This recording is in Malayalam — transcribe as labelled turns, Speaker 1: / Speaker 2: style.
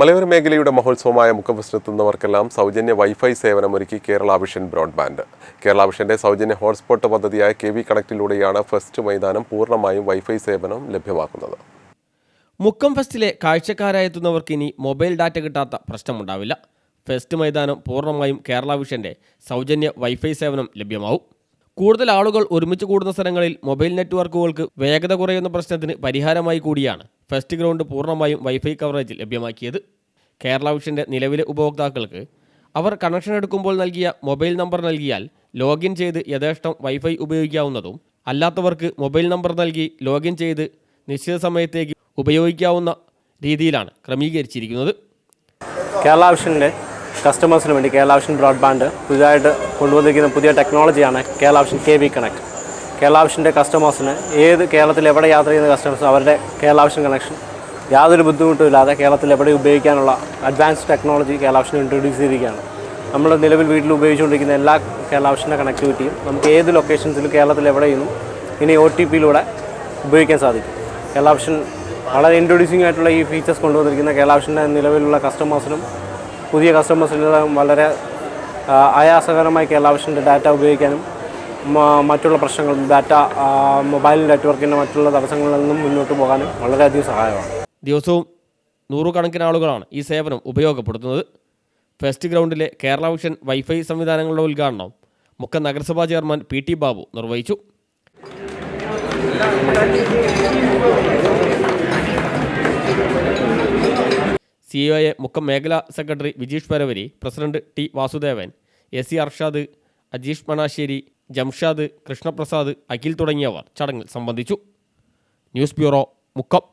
Speaker 1: മലയോര മേഖലയുടെ മഹോത്സവമായ മുഖപ്രശ്നത്തുന്നവർക്കെല്ലാം സൗജന്യ വൈഫൈ സേവനമൊരുക്കി കേരള വിഷൻ ബ്രോഡ്ബാൻഡ്. കേരള വിഷന്റെ സൗജന്യ ഹോട്ട്സ്പോട്ട് പദ്ധതിയായ കെ വി കണക്റ്റിലൂടെയാണ് ഫസ്റ്റ് മൈതാനം പൂർണമായും വൈഫൈ സേവനം ലഭ്യമാക്കുന്നത്.
Speaker 2: മുക്കം ഫെസ്റ്റിലെ കാഴ്ചക്കാരായെത്തുന്നവർക്ക് ഇനി മൊബൈൽ ഡാറ്റ കിട്ടാത്ത പ്രശ്നമുണ്ടാവില്ല. ഫെസ്റ്റ് മൈതാനം പൂർണമായും കേരള വിഷന്റെ സൗജന്യ വൈഫൈ സേവനം ലഭ്യമാവും. കൂടുതൽ ആളുകൾ ഒരുമിച്ച് കൂടുന്ന സ്ഥലങ്ങളിൽ മൊബൈൽ നെറ്റ്വർക്കുകൾക്ക് വേഗത കുറയുന്ന പ്രശ്നത്തിന് പരിഹാരമായി കൂടിയാണ് ഫസ്റ്റ് ഗ്രൗണ്ട് പൂർണമായും വൈഫൈ കവറേജ് ലഭ്യമാക്കിയത്. കേരള വിഷന്റെ നിലവിലെ ഉപഭോക്താക്കൾക്ക് അവർ കണക്ഷൻ എടുക്കുമ്പോൾ നൽകിയ മൊബൈൽ നമ്പർ നൽകിയാൽ ലോഗിൻ ചെയ്ത് യഥേഷ്ടം വൈഫൈ ഉപയോഗിക്കാവുന്നതും അല്ലാത്തവർക്ക് മൊബൈൽ നമ്പർ നൽകി ലോഗിൻ ചെയ്ത് നിശ്ചിത സമയത്തേക്ക് ഉപയോഗിക്കാവുന്ന രീതിയിലാണ് ക്രമീകരിച്ചിരിക്കുന്നത്.
Speaker 3: കേരള വിഷന്റെ കസ്റ്റമേഴ്സിന് വേണ്ടി കേരള ബ്രോഡ്ബാൻഡ് പുതിയതായിട്ട് കൊണ്ടുവന്നിരിക്കുന്ന പുതിയ ടെക്നോളജിയാണ് Kerala Vision K V connect. Kerala വിഷന്റെ കസ്റ്റമേഴ്സിന് ഏത് കേരളത്തിൽ എവിടെ യാത്ര ചെയ്യുന്ന കസ്റ്റമേഴ്സ് അവരുടെ കേരള കണക്ഷൻ യാതൊരു ബുദ്ധിമുട്ടും ഇല്ലാതെ കേരളത്തിൽ എവിടെ ഉപയോഗിക്കാനുള്ള അഡ്വാൻസ് ടെക്നോളജി കേരള ഇൻട്രൊഡ്യൂസ് ചെയ്തിരിക്കുകയാണ്. നമ്മൾ നിലവിൽ വീട്ടിൽ ഉപയോഗിച്ചുകൊണ്ടിരിക്കുന്ന എല്ലാ കേരള വിഷന്റെ കണക്ടിവിറ്റിയും നമുക്ക് ഏത് ലൊക്കേഷൻസിലും കേരളത്തിൽ എവിടെ എവിടെയും ഇനി ഒ ടി പിയിലൂടെ ഉപയോഗിക്കാൻ സാധിക്കും. കേരള വളരെ ഇൻട്രൊഡ്യൂസിംഗ് ആയിട്ടുള്ള ഈ ഫീച്ചേഴ്സ് കൊണ്ടുവന്നിരിക്കുന്ന കേരള നിലവിലുള്ള കസ്റ്റമേഴ്സിനും പുതിയ കസ്റ്റമേഴ്സിനും വളരെ ആയാസകരമായി കേരള ആവശ്യത്തിന്റെ ഡാറ്റ ഉപയോഗിക്കാനും മറ്റുള്ള പ്രശ്നങ്ങൾ ഡാറ്റ മൊബൈൽ നെറ്റ്വർക്കിന്റെ മറ്റുള്ള തടസ്സങ്ങളിൽ നിന്നും മുന്നോട്ട് പോകാനും വളരെയധികം സഹായമാണ്
Speaker 2: ദിവസവും നൂറുകണക്കിന് ആളുകളാണ് ഈ സേവനം ഉപയോഗപ്പെടുത്തുന്നത്. ഫെസ്റ്റ് ഗ്രൗണ്ടിലെ കേരള വിഷൻ വൈഫൈ സംവിധാനങ്ങളുടെ ഉദ്ഘാടനം മുക്കം നഗരസഭാ ചെയർമാൻ പി ടി ബാബു നിർവഹിച്ചു. എ മുക്കം മേഖലാ secretary Vijeesh Paravari president T Vasudevan S C Arshad Ajeesh Manassery Jamshad Krishnaprasad Akhil തുടങ്ങിയവർ ചടങ്ങിൽ സംബന്ധിച്ചു. News bureau Mukkam.